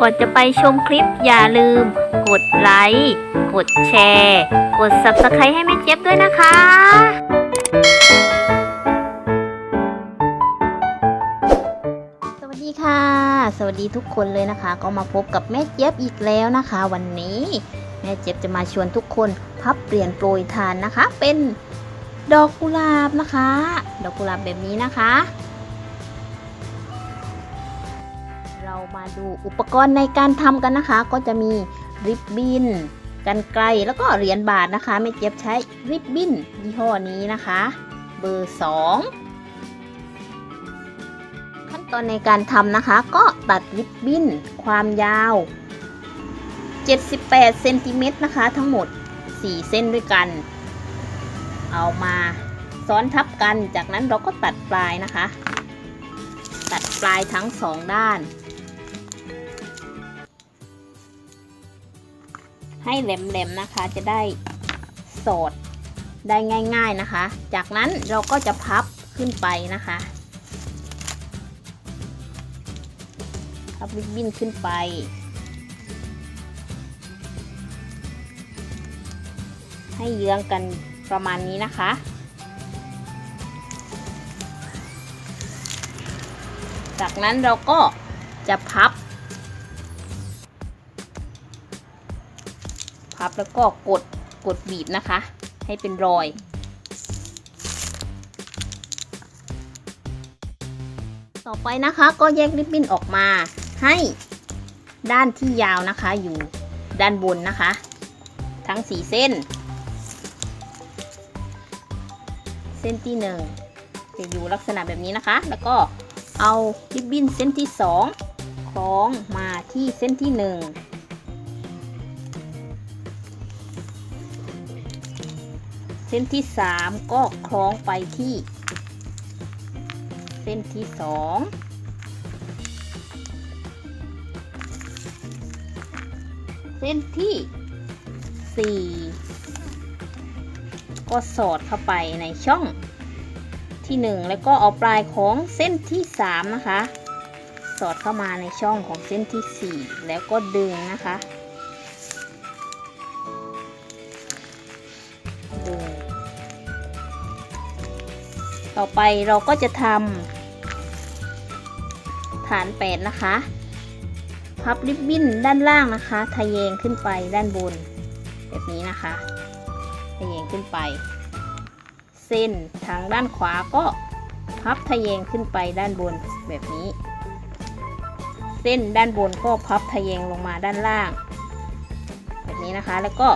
ก่อนจะไปชมคลิปอย่าลืม กดไลค์ กดแชร์ กด Subscribe ให้แม่เจี๊ยบด้วยนะคะสวัสดีค่ะ สวัสดีทุกคนเลยนะคะ ก็มาพบกับแม่เจี๊ยบอีกแล้วนะคะ วันนี้ แม่เจี๊ยบจะมาชวนทุกคนพับเปลี่ยนโปรยทานนะคะ เป็นดอกกุหลาบนะคะ ดอกกุหลาบแบบนี้นะคะ มาดูอุปกรณ์ในการทำกันนะคะ ก็จะมีริบบิ้นกันไกลแล้วก็เหรียญบาทนะคะแม่เจี๊ยบใช้ริบบิ้นยี่ห้อนี้นะคะ เบอร์ 2 ขั้นตอนในการทำนะคะ ก็ตัดริบบิ้นความยาว 78เซนติเมตรนะคะ ทั้งหมด 4 เส้นด้วยกัน เอามาซ้อนทับกันจากนั้นเราก็ตัดปลายนะคะ ตัดปลายทั้งสองด้าน ให้แหลมๆนะคะ จะได้สอดได้ง่ายๆนะคะ จากนั้นเราก็จะพับขึ้นไปนะคะพับริบบิ้นขึ้นไป ให้เยื้องกันประมาณนี้นะคะ จากนั้นเราก็จะพับ พับแล้วก็กดกดบีบนะคะ ให้เป็นรอย ต่อไปนะคะก็แยกริบบิ้นออกมาให้ด้านที่ยาวนะคะอยู่ด้านบนนะคะ ทั้ง 4 เส้น เส้นที่ 1 จะอยู่ลักษณะแบบนี้นะคะ แล้วก็เอาริบบิ้นเส้นที่ 2 คล้องมาที่เส้นที่ 1 เส้นที่3ก็คล้องไปที่ เส้นที่2เส้นที่4ก็สอดเข้าไปในช่องที่1แล้วก็เอาปลายของเส้นที่3นะคะ สอดเข้ามาในช่องของเส้นที่4แล้วก็ดึงนะคะ ต่อไปเราก็จะทำฐานแปดนะคะ พับริบบิ้นด้านล่างนะคะ ทะแยงขึ้นไปด้านบน แบบนี้นะคะ ทะแยงขึ้นไป เส้นทางด้านขวาก็พับทะแยงขึ้นไปด้านบนแบบนี้ เส้นด้านบนก็พับทะแยงลงมาด้านล่าง แบบนี้นะคะแล้วก็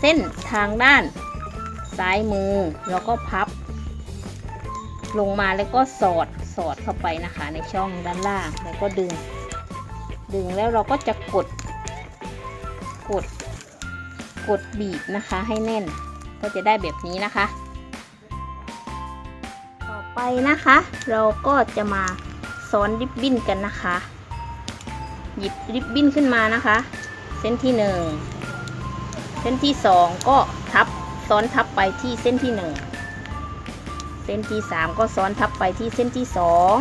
เส้นทางด้านซ้ายมือเราก็พับ ลงมาแล้วก็สอดสอดเข้าไปนะคะ ในช่องด้านล่างแล้วก็ดึง ดึงแล้วเราก็จะกด กด กดบีบนะคะให้แน่น ก็จะได้แบบนี้นะคะ ต่อไปนะคะ เราก็จะมาซ้อนริบบิ้นกันนะคะ หยิบริบบิ้นขึ้นมานะคะ เส้นที่หนึ่งเส้นที่สองก็ทับซ้อนทับไปที่เส้นที่หนึ่ง เส้นที่สามก็ซ้อนทับไปที่เส้นที่สอง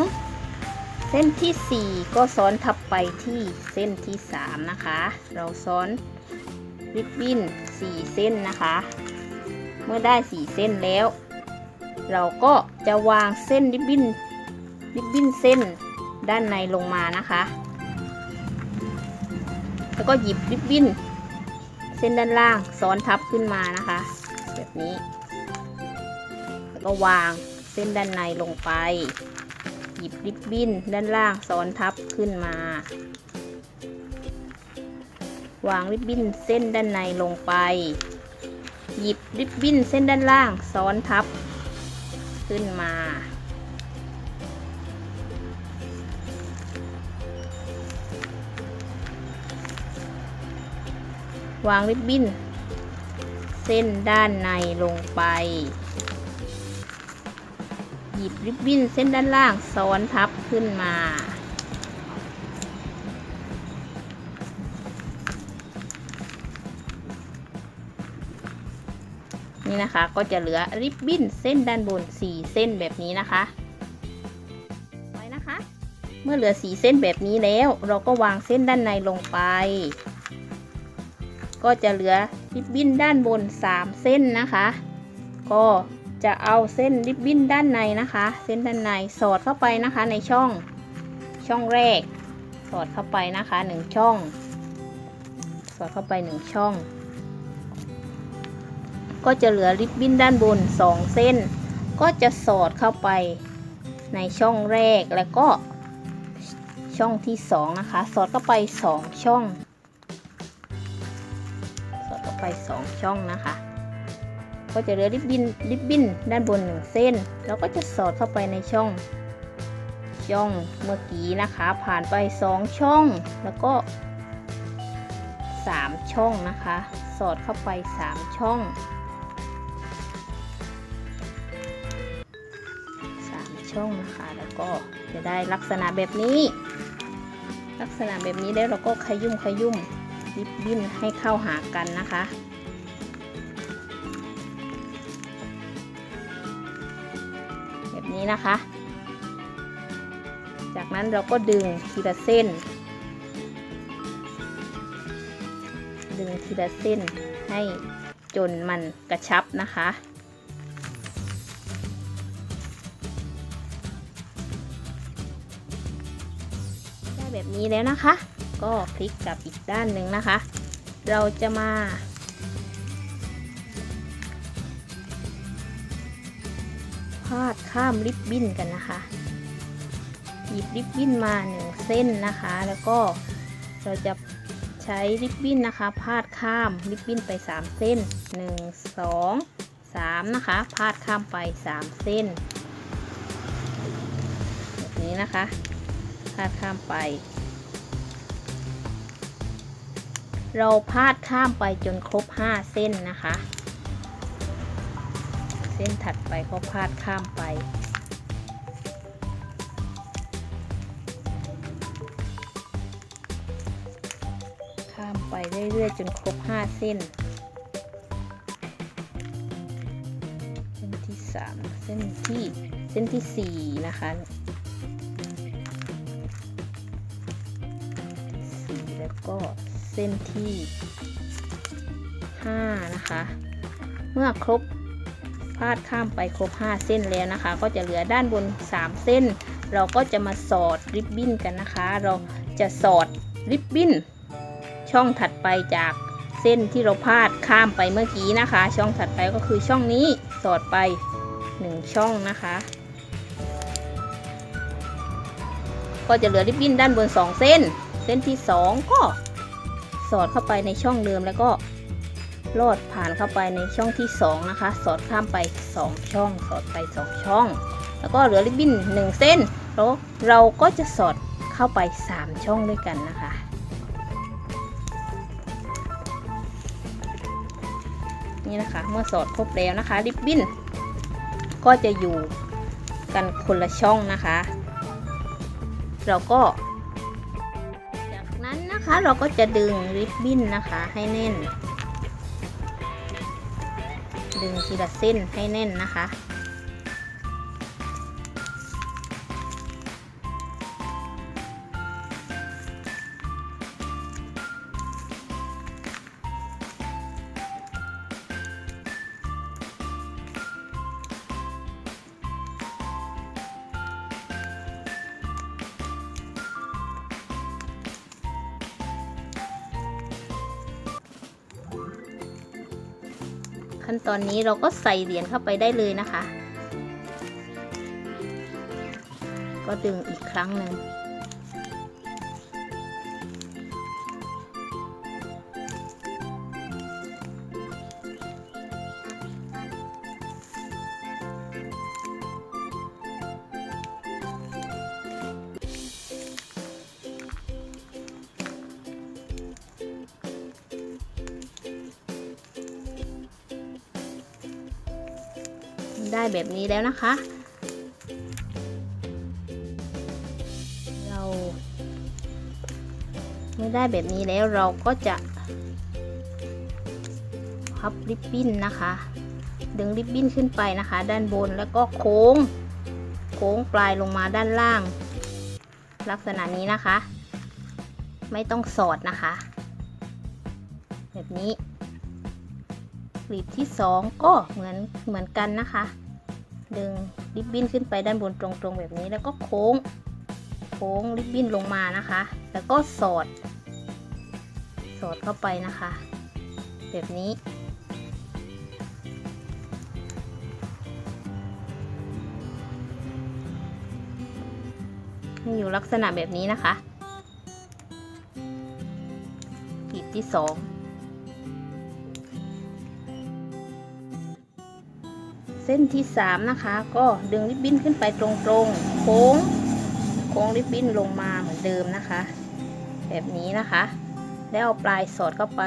เส้นที่สี่ก็ซ้อนทับไปที่เส้นที่สามนะคะ เราซ้อนริบบิ้นสี่เส้นนะคะ เมื่อได้สี่เส้นแล้ว เราก็จะวางเส้นริบบิ้นริบบิ้นเส้นด้านในลงมานะคะ แล้วก็หยิบริบบิ้นเส้นด้านล่างซ้อนทับขึ้นมานะคะ แบบนี้ ก็วางเส้นด้านในลงไป หยิบริบบิ้นด้านล่างซ้อนทับขึ้นมา วางริบบิ้นเส้นด้านในลงไป หยิบริบบิ้นเส้นด้านล่างซ้อนทับ ขึ้นมา วางริบบิ้นเส้นด้านในลงไป ยิบริบบิ้นเส้นด้านล่างซ้อนทับขึ้นมา นี่นะคะก็จะเหลือริบบิ้นเส้นด้านบน 4 เส้นแบบนี้นะคะไว้นะคะ เมื่อเหลือสีเส้นแบบนี้แล้ว เราก็วางเส้นด้านในลงไป ก็จะเหลือริบบิ้นด้านบน 3 เส้นนะคะ ก็ จะเอาเส้นริบบิ้นด้านในนะคะ เส้นด้านในสอดเข้าไปนะคะในช่องช่องแรก สอดเข้าไปนะคะหนึ่งช่อง สอดเข้าไปหนึ่งช่อง ก็จะเหลือริบบิ้นด้านบน2เส้น ก็จะสอดเข้าไปในช่องแรกแล้วก็ช่องที่สองนะคะ สอดเข้าไป2ช่อง สอดเข้าไป2ช่องนะคะ ก็จะเหลือริบบิ้นริบบิ้นด้านบน1เส้น แล้วก็จะสอดเข้าไปในช่อง ช่องเมื่อกี้นะคะ ผ่านไป 2 ช่อง แล้วก็ 3 ช่องนะคะ สอดเข้าไป 3 ช่อง 3 ช่องนะคะ แล้วก็จะได้ลักษณะแบบนี้ ลักษณะแบบนี้แล้วเราก็ขยุ่มขยุ่มริบบิ้นให้เข้าหากันนะคะ นี้นะคะ จากนั้นเราก็ดึงทีละเส้น ดึงทีละเส้นให้จนมันกระชับนะคะได้แบบนี้แล้วนะคะ ก็พลิกกลับอีกด้านหนึ่งนะคะ เราจะมาาดข้ามริบบิ้นกันนะคะหยิบริบบิ้นมาหนึ่งเส้นนะคะ แล้วก็เราจะใช้ริบบิ้นนะคะ พาดข้ามริบบิ้นไป 3 เส้น 1 2 3 นะคะ พาดข้ามไป 3 เส้นแบบนี้นะคะ พาดข้ามไป เราพาดข้ามไปจนครบ 5 เส้นนะคะ ส้นถัดไปก็พาดข้ามไป ข้ามไปเรื่อยๆจนครบ 5 เส้น เส้นที่ 3 เส้นที่เส้นที่ 4 นะคะสี่แล้วก็เส้นที่ 5 นะคะ เมื่อครบาดข้ามไปครบ 5 เส้นแล้วนะคะ ก็จะเหลือด้านบน 3 เส้น เราก็จะมาสอดริบบิ้นกันนะคะ เราจะสอดริบบิ้นช่องถัดไปจากเส้นที่เราพาดข้ามไปเมื่อกี้นะคะ ช่องถัดไปก็คือช่องนี้สอดไป 1 ช่องนะคะ ก็จะเหลือริบบิ้นด้านบน 2 เส้น เส้นที่ 2 ก็สอดเข้าไปในช่องเดิมแล้วก็ ลอดผ่านเข้าไปในช่องที่ 2 นะคะ สอดข้ามไป 2 ช่อง สอดไป 2 ช่อง แล้วก็เหลือริบบิ้น1 เส้นแล้วเราก็จะสอดเข้าไป 3 ช่องด้วยกันนะคะนี่นะคะเมื่อสอดครบแล้วนะคะ ริบบิ้นก็จะอยู่กันคนละช่องนะคะ เราก็ จากนั้นนะคะเราก็จะดึงริบบิ้นนะคะให้แน่น ดึงทีละเส้นให้แน่นนะคะ ขั้นตอนนี้เราก็ใส่เหรียญเข้าไปได้เลยนะคะ ก็ดึงอีกครั้งหนึ่ง ได้แบบนี้แล้วนะคะ เราเมื่อได้แบบนี้แล้วเราก็จะพับริบบิ้นนะคะ ดึงริบบิ้นขึ้นไปนะคะ ด้านบนแล้วก็โค้ง โค้งปลายลงมาด้านล่าง ลักษณะนี้นะคะ ไม่ต้องสอดนะคะ แบบนี้ ลีบที่สองก็เหมือนเหมือนกันนะคะ ดึงริบบิ้นขึ้นไปด้านบนตรงๆแบบนี้แล้วก็โค้ง โค้งริบบิ้นลงมานะคะ แล้วก็สอด สอดเข้าไปนะคะ แบบนี้อยู่ลักษณะแบบนี้นะคะกลีบที่สอง เส้นที่สามนะคะ ก็ดึงริบบิ้นขึ้นไปตรงๆ โค้ง โค้งริบบิ้นลงมาเหมือนเดิมนะคะ แบบนี้นะคะ แล้วเอาปลายสอดเข้าไป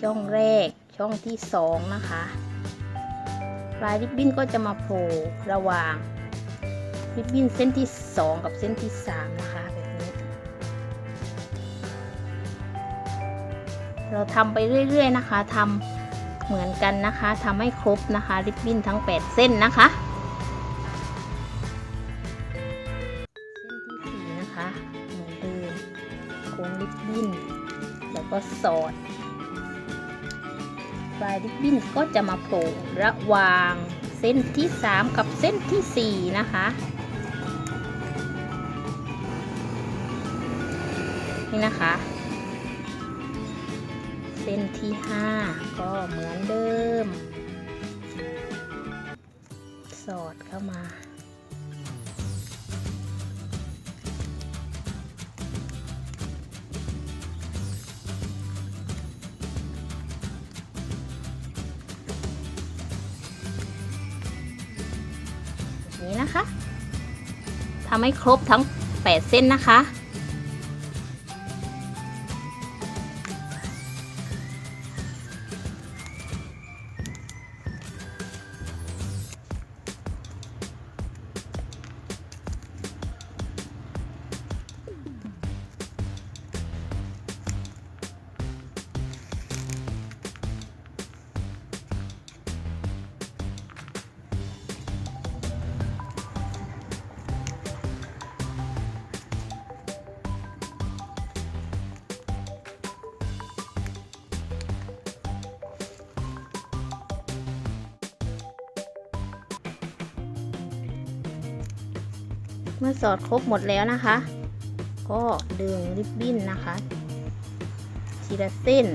ช่องแรก ช่องที่สองนะคะ ปลายริบบิ้นก็จะมาโผล่ระหว่างริบบิ้นเส้นที่2กับเส้นที่3นะคะแบบนี้ เราทำไปเรื่อยๆนะคะทำ เหมือนกันนะคะทำให้ครบนะคะ ริบบิ้นทั้ง 8 เส้นนะคะเส้นที่4นะคะเหมือนเดิมโค้งริบบิ้นแล้วก็สอดปลายริบบิ้นก็จะมาโผล่ระหว่างเส้นที่ 3 กับเส้นทีสี่4 นะคะนี่นะคะ เส้นที่ 5 ก็เหมือนเดิม สอดเข้ามาแบบนี้นะคะทำให้ครบทั้ง 8 เส้นนะคะ เมื่อสอดครบหมดแล้วนะคะ ก็ดึงริบบิ้นนะคะ ทีละเส้น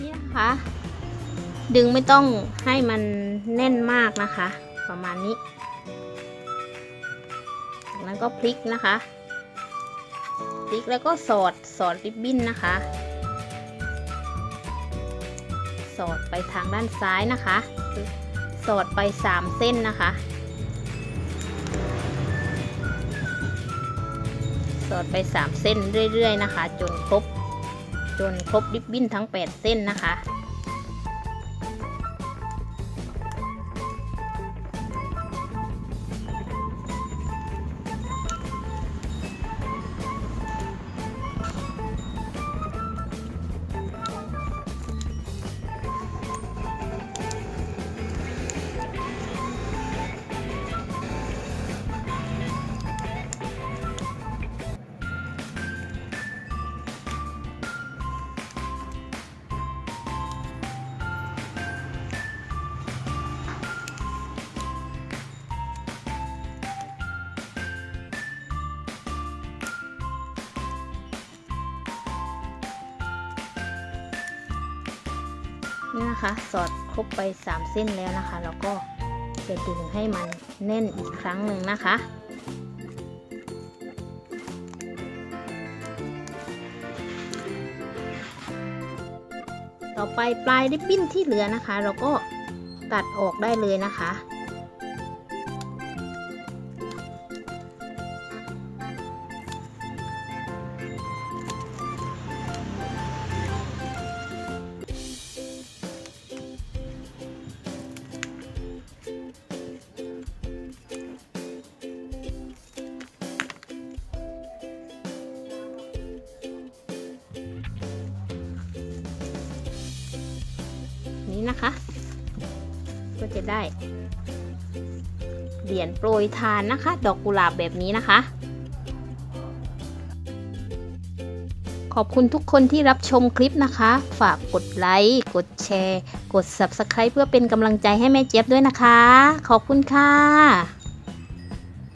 นี่นะคะ ดึงไม่ต้องให้มันแน่นมากนะคะ ประมาณนี้จากนั้นก็พลิกนะคะ ติ๊กแล้วก็สอดสอดริบบิ้นนะคะ สอดไปทางด้านซ้ายนะคะ สอดไป 3 เส้นนะคะ สอดไป 3 เส้นเรื่อยๆนะคะ จนครบจนครบริบบิ้นทั้ง 8 เส้นนะคะ นี่นะคะ สอดครบไป 3 เส้นแล้วนะคะ แล้วก็จะดึงให้มันแน่นอีกครั้งหนึ่งนะคะต่อไปปลายริบบิ้นที่เหลือนะคะ เราก็ตัดออกได้เลยนะคะ นี้นะคะ ก็จะได้เหรียญโปรยทานนะคะ ดอกกุหลาบแบบนี้นะคะ ขอบคุณทุกคนที่รับชมคลิปนะคะ ฝากกดไลค์ กดแชร์ กด Subscribe เพื่อเป็นกำลังใจให้แม่เจี๊ยบด้วยนะคะ ขอบคุณค่ะ